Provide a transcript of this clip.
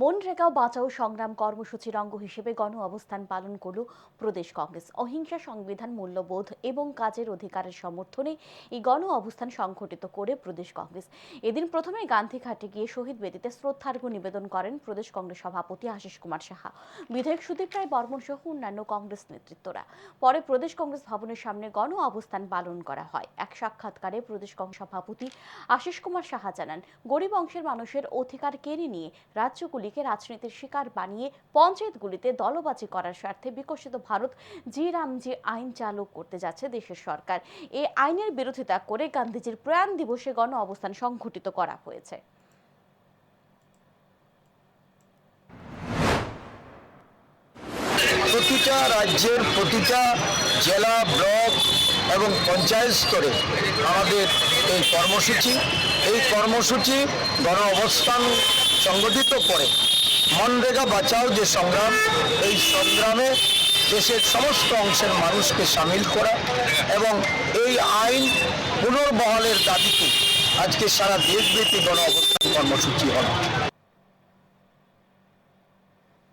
মনরেগা বাঁচাও সংগ্রাম কর্মসূচির অঙ্গ হিসেবে গণ অবস্থান পালন করল প্রদেশ কংগ্রেস। অহিংসা সংবিধান মূল্যবোধ এবং কাজের অধিকারের সমর্থনে এই গণ অবস্থান সংঘটিত করে প্রদেশ কংগ্রেস। এদিন প্রথমে গান্ধীঘাটে গিয়ে শহীদ বেদিতে শ্রদ্ধার্ঘ নিবেদন করেন প্রদেশ কংগ্রেস সভাপতি আশিস কুমার সাহা। বিধায়ক সুদীপ রায় বর্মন সহ অন্যান্য কংগ্রেস নেতৃত্বরা। পরে প্রদেশ কংগ্রেস ভবনের সামনে গণ অবস্থান পালন করা হয়। এক সাক্ষাৎকারে প্রদেশ কংগ্রেস সভাপতি আশিস কুমার সাহা জানান, গরিব অংশের মানুষের অধিকার কেড়ে নিয়ে রাজ্যগুলিকে রাজনীতির শিকার বানিয়ে পঞ্চায়েতগুলিতে দলবাজি করার স্বার্থে বিকশিত ভারত জি রামজি আইন চালু করতে যাচ্ছে দেশের সরকার। এই আইনের বিরোধিতা করে গান্ধীজির প্রয়াণ দিবসে গণ অবস্থান সংঘটিত করা হয়েছে। প্রতিটা রাজ্যের প্রতিটা জেলা, ব্লক এবং পঞ্চায়েত স্তরে আমাদের এই কর্মসূচি এই কর্মসূচি গণ অবস্থান সংগঠিত করে মনরেগা বাঁচাও যে সংগ্রাম, এই সংগ্রামে দেশের সমস্ত অংশের মানুষকে সামিল করা এবং এই আইন পুনর্বহালের দাবিতে আজকে সারা দেশব্যাপী গণ অবস্থান কর্মসূচি হবে।